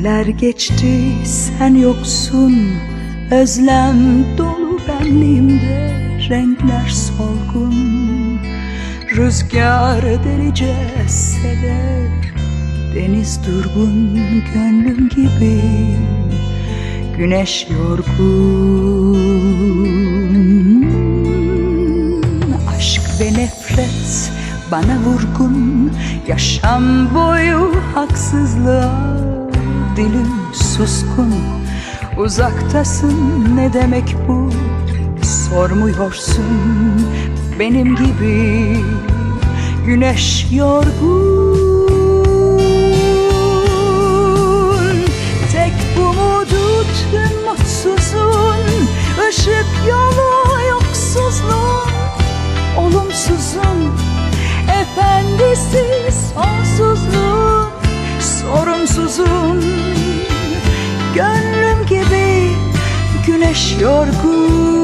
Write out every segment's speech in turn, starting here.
Günler geçti sen yoksun. Özlem dolu benliğimde Renkler solgun. Rüzgar delice sever Deniz durgun gönlüm gibi. Güneş yorgun. Aşk ve nefret bana vurgun. Yaşam boyu haksızlığa Dilim suskun. Uzaktasın ne demek bu? Sormuyorsun benim gibi. Güneş yorgun güneş yorgun.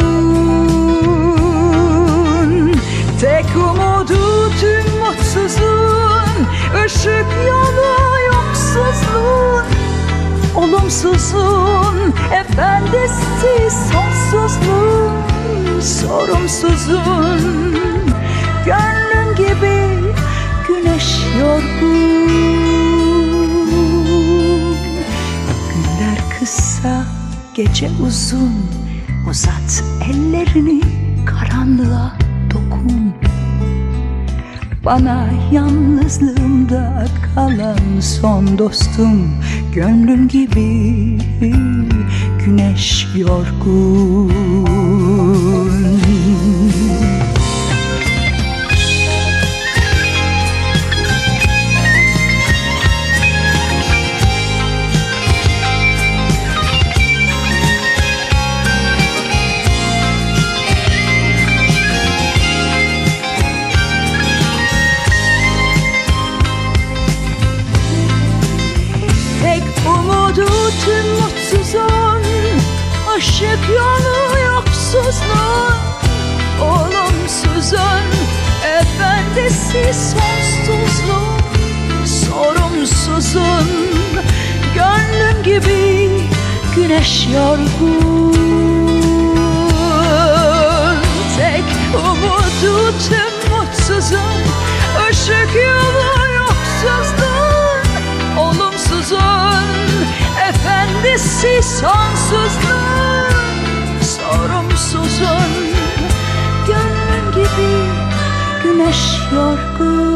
Tek umudu tüm mutsuzun Işık yolu yoksuzluğun. Olumsuzun efendisi sonsuzluğun Sorumsuzun. Gönlüm gibi güneş yorgun. Günler kısa gece uzun. Uzat ellerini karanlığa dokun. Bana yalnızlığımda kalan son dostum. Gönlüm gibi güneş yorgun Efendisi sonsuzluğun Sorumsuzun Gönlüm gibi güneş yorgun. Tek umudu tüm mutsuzun Işık yolu yoksuzluğun Olumsuzun Efendisi sonsuzluğun Sorumsuzun Gönlüm gibi güneş yorgun